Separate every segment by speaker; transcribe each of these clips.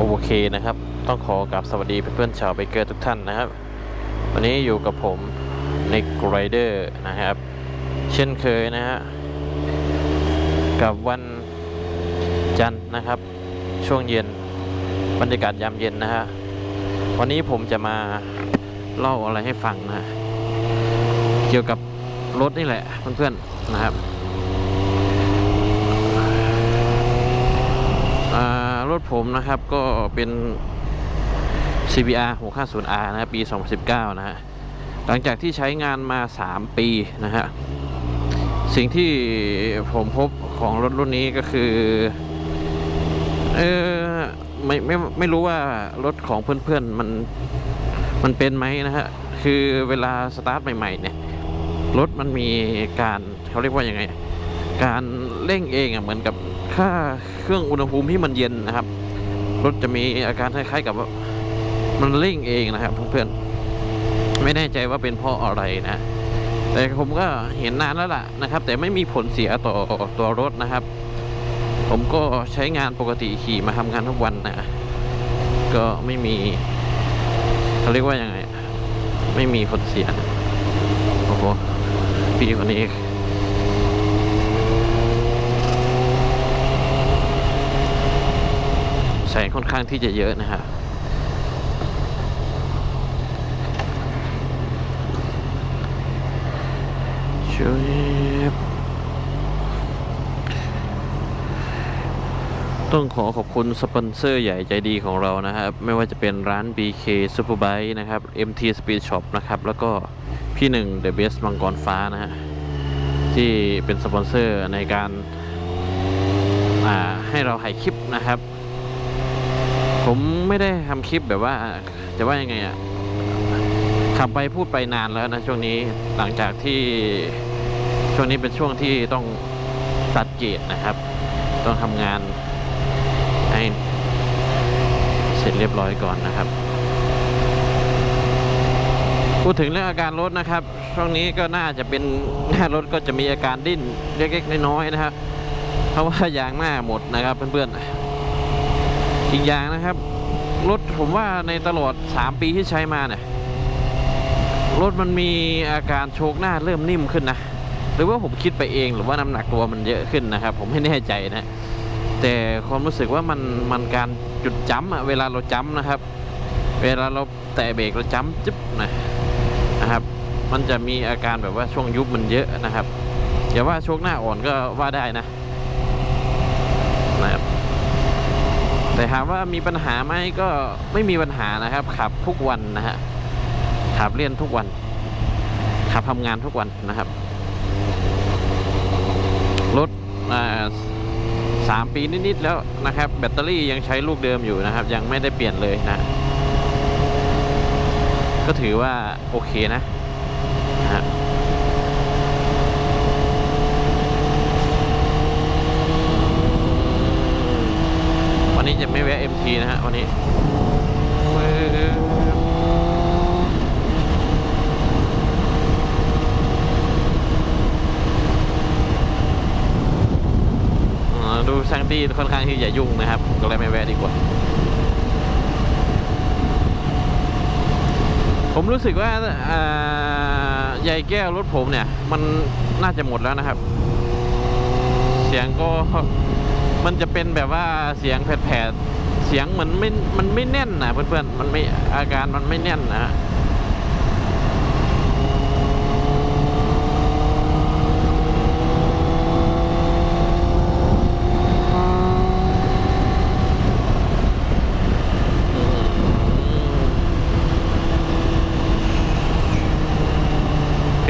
Speaker 1: โอเคนะครับ ต้องขอกราบสวัสดีเพื่อนๆชาวไบเกอร์ทุกท่านนะครับ วันนี้อยู่กับผมในกรเดอร์นะครับ เช่นเคยนะฮะกับวันจันทร์นะครับ ช่วงเย็นบรรยากาศยามเย็นนะฮะวันนี้ผมจะมาเล่าอะไรให้ฟังนะ เกี่ยวกับรถนี่แหละเพื่อนๆนะครับ อ่าร ถผมนะครับก็เป็น CBR 650R นะครับปี 2019 นะฮะ หลังจากที่ใช้งานมา 3 ปีนะฮะ สิ่งที่ผมพบของรถรุ่นนี้ก็คือ เออไม่ไม่ไม่รู้ว่ารถของเพื่อนๆมันมันเป็นไหมนะฮะ คือเวลาสตาร์ทใหม่ๆเนี่ย รถมันมีการเขาเรียกว่ายังไง การเร่งเองอะเหมือนกับค่าเครื่องอุณหภูมิที่มันเย็นนะครับ รถจะมีอาการคล้ายๆกับว่ามันเร่งเองนะครับเพื่อนๆไม่แน่ใจว่าเป็นเพราะอะไรนะ แต่ผมก็เห็นนานแล้วล่ะนะครับ แต่ไม่มีผลเสียต่อตัวรถนะครับ ผมก็ใช้งานปกติขี่มาทำงานทุกวันนะก็ไม่มีเขาเรียกว่ายังไง ไม่มีผลเสียนะโอ้โหพี่คนนี้ แส งค่อนข้างที่จะเยอะนะครับช่วยต้องขอขอบคุณสปอนเซอร์ใหญ่ใจดีของเรานะครับ ไม่ว่าจะเป็นร้าน BK Superbike นะครับ MT Speed Shop นะครับ แล้วก็พี่หนึ่ง The Best มังกรฟ้านะฮะที่เป็นสปอนเซอร์ในการให้เราถ่ายคลิปนะครับ ผมไม่ได้ทำคลิปแบบว่าจะว่ายังไงอะขับไปพูดไปนานแล้วนะช่วงนี้หลังจากที่ช่วงนี้เป็นช่วงที่ต้องตัดเกรนะครับ ต้องทำงานให้เสร็จเรียบร้อยก่อนนะครับ พูดถึงเรื่องอาการรถนะครับ ช่วงนี้ก็น่าจะเป็นหน้ารถก็จะมีอาการดิ้นเล็กๆน้อยๆนะครับ เพราะว่ายางหน้าหมดนะครับเพื่อนๆ อีกอย่างนะครับ รถผมว่าในตลอด 3 ปีที่ใช้มาเนี่ย รถมันมีอาการโชกหน้าเริ่มนิ่มขึ้นนะ หรือว่าผมคิดไปเองหรือว่าน้ำหนักตัวมันเยอะขึ้นนะครับ ผมไม่แน่ใจนะ แต่ความรู้สึกว่ามันมันการจุดจ้ำอะเวลาเราจ้ำนะครับ เวลาเราแตะเบรกเราจ้ำจึ๊บนะนะครับ มันจะมีอาการแบบว่าช่วงยุบมันเยอะนะครับอย่าว่าโชกหน้าอ่อนก็ว่าได้นะนะครับ แต่ ถามว่ามีปัญหาไหมก็ไม่มีปัญหานะครับ ขับทุกวันนะฮะขับเล่นทุกวัน ขับทำงานทุกวันนะครับรถสามปีนิดๆแล้วนะครับ แบตเตอรี่ยังใช้ลูกเดิมอยู่นะครับ ยังไม่ได้เปลี่ยนเลยนะ ก็ถือว่าโอเคนะนะฮะ วั นนี้จะไม่แวะ MT นะฮะวันนี้ดูช่างตี้ค่อนข้างที่จะยุ่งนะครับ ก็เลยไม่แวะดีกว่า ผมรู้สึกว่าอ่าใยแก้วรถผมเนี่ย มันน่าจะหมดแล้วนะครับ เสียงก็ มันจะเป็นแบบว่าเสียงแผดๆเสียงเหมือนไม่มันไม่แน่นนะเพื่อนๆมันไม่อาการมันไม่แน่นนะฮะ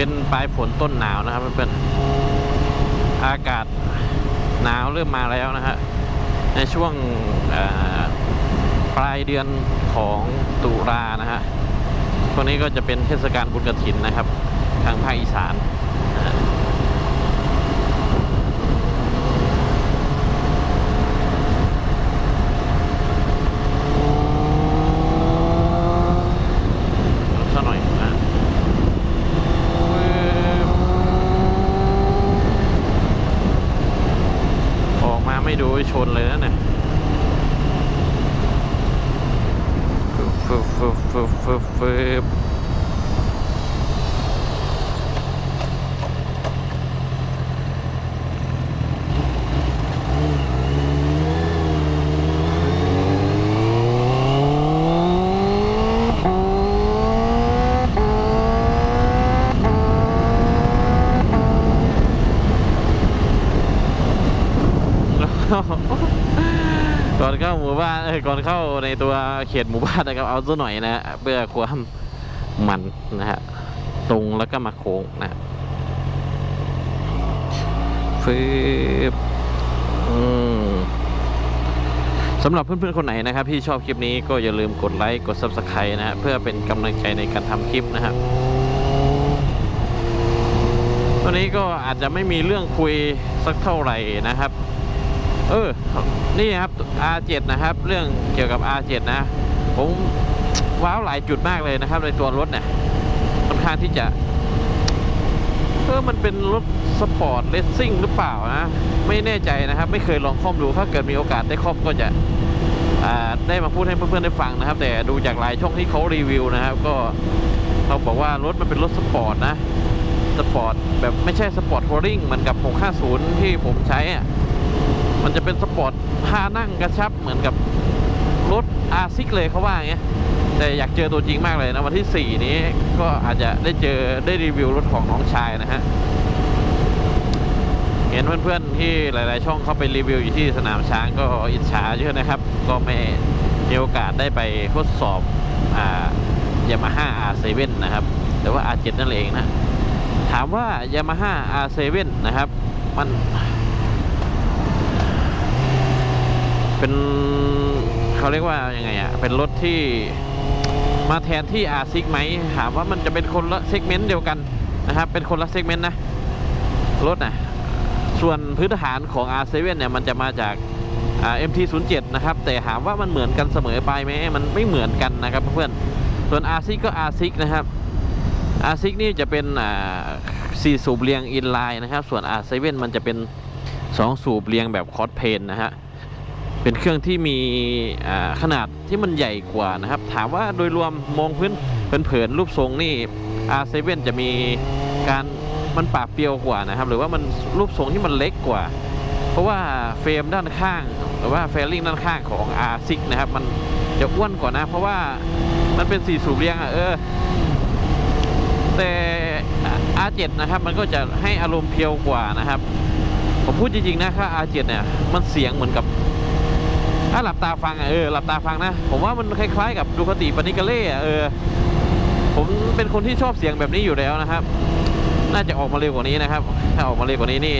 Speaker 1: เป็นปลายฝนต้นหนาวนะครับเพื่อนๆอากาศ หนาวเริ่มมาแล้วนะฮะในช่วงปลายเดือนของตุลานะฮะช่วงนี้ก็จะเป็นเทศกาลบุญกระถินนะครับ ทางภาคอีสานนะฮะสักหน่อยนะออกมาไม่ดูชนเลยนะเนี่ย ฟึบฟึบก่อนเข้าห มู่บ้านเอ้ยก่อนเข้าในตัวเขตหมู่บ้านนะครับเอาซะหน่อยนะเพื่อความมันนะฮะตรงแล้วก็มาโค้งนะฟืบสำหรับเพื่อนๆคนไหนนะครับที่ชอบคลิปนี้ก็อย่าลืมกดไลค์กด Subscribe นะฮะเพื่อเป็นกำลังใจในการทำคลิปนะครับวันนี้ก็อาจจะไม่มีเรื่องคุยสักเท่าไหร่นะครับ เออ นี่ครับ R7 นะครับ เรื่องเกี่ยวกับ R7 นะ ผมว้าวหลายจุดมากเลยนะครับ ในตัวรถเนี่ยค่อนข้างที่จะเออมันเป็นรถสปอร์ตเลสซิ่งหรือเปล่านะ ไม่แน่ใจนะครับ ไม่เคยลองคล่อมดูถ้าเกิดมีโอกาสได้คล่อมก็จะได้มาพูดให้เพื่อนๆได้ฟังนะครับ แต่ดูจากหลายช่องที่เขารีวิวนะครับ ก็เขาบอกว่ารถมันเป็นรถสปอร์ตนะสปอร์ตแบบไม่ใช่สปอร์ตทัวริงเหมือนกับ 650 ที่ผมใช้อะ มันจะเป็นสปอร์ตพานั่งกระชับเหมือนกับรถอาซิกเลยเขาว่าอย่างเงี้ยแต่อยากเจอตัวจริงมากเลยนะ วันที่ 4 นี้ก็อาจจะได้เจอได้รีวิวรถของน้องชายนะฮะ เห็นเพื่อนๆที่หลายๆ ช่องเขาไปรีวิวอยู่ที่สนามช้างก็อิจฉาเยอะนะครับ ก็ไม่มีโอกาสได้ไปทดสอบอ่ายามาฮ่า R7 นะครับ แต่ว่า R7 นั่นเองนะ ถามว่ายามาฮ่า R7 นะครับ มัน เป็นเขาเรียกว่ายังไงอะเป็นรถที่มาแทนที่ R6 ไหมถามว่ามันจะเป็นคนละเซกเมนต์เดียวกันนะครับ เป็นคนละเซกเมนต์นะ รถนะส่วนพื้นฐานของ R7 เนี่ยมันจะมาจากอ่า MT07 นะครับ แต่ถามว่ามันเหมือนกันเสมอไปไหมมันไม่เหมือนกันนะครับเพื่อนส่วน R6 ก็ R6 นะครับ R6 นี่จะเป็นสี่สูบเรียงอินไลน์นะครับ ส่วน R7 มันจะเป็นสองสูบเรียงแบบคอร์สเพนนะฮะ เป็นเครื่องที่มีขนาดที่มันใหญ่กว่านะครับ ถามว่าโดยรวมมองพื้นเผินๆรูปทรงนี่ R7 จะมีการมันปราบเปรียวกว่านะครับ หรือว่ามันรูปทรงที่มันเล็กกว่า เพราะว่าเฟรมด้านข้าง หรือว่าเฟลลิ่งด้านข้างของ R6 นะครับ มันจะอ้วนกว่านะ เพราะว่ามันเป็นสี่สูบเรียงอะเออ แต่ R7 นะครับ มันก็จะให้อารมณ์เพียวกว่านะครับ ผมพูดจริงๆนะถ้า R7 เนี่ย มันเสียงเหมือนกับ ถ้าหลับตาฟังอะเออหลับตาฟังนะ ผมว่ามันคล้ายๆกับดูคติปานิกาเล่อะเออผมเป็นคนที่ชอบเสียงแบบนี้อยู่แล้วนะครับ น่าจะออกมาเร็วกว่านี้นะครับ ถ้าออกมาเร็วกว่านี้นี่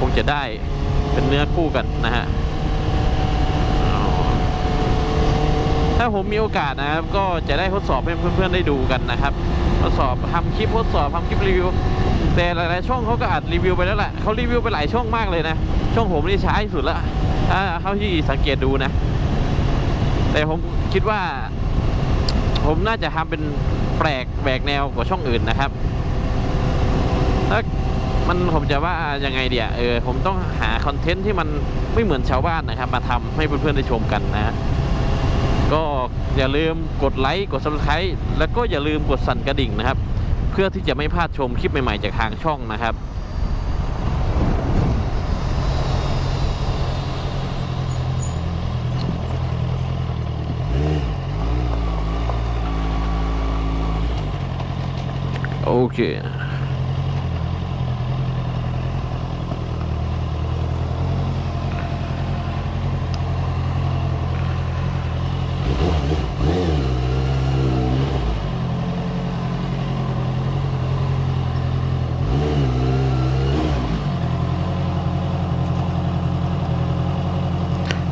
Speaker 1: คงจะได้เป็นเนื้อคู่กันนะฮะถ้าผมมีโอกาสนะครับ ก็จะได้ทดสอบให้เพื่อนๆได้ดูกันนะครับ ทดสอบทำคลิปทดสอบทำคลิปรีวิว แต่หลายๆช่องเขาก็อัดรีวิวไปแล้วแหละเขารีวิวไปหลายช่องมากเลยนะ ช่องผมนี่ช้าที่สุดแล้ว ถ้าเขาที่สังเกตดูนะ แต่ผมคิดว่า ผมน่าจะทำเป็นแปลกแหวกแนวกว่าช่องอื่นนะครับถ้ามันผมจะว่ายังไงเดียเออผมต้องหาคอนเทนต์ที่มันไม่เหมือนชาวบ้านนะครับ มาทำให้เพื่อนๆได้ชมกันนะ ก็อย่าลืมกดไลค์กด subscribe แล้วก็อย่าลืมกดสั่นกระดิ่งนะครับ เพื่อที่จะไม่พลาดชมคลิปใหม่ๆจากทางช่องนะครับ โอเค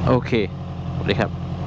Speaker 1: โอเคสวัสดีครับ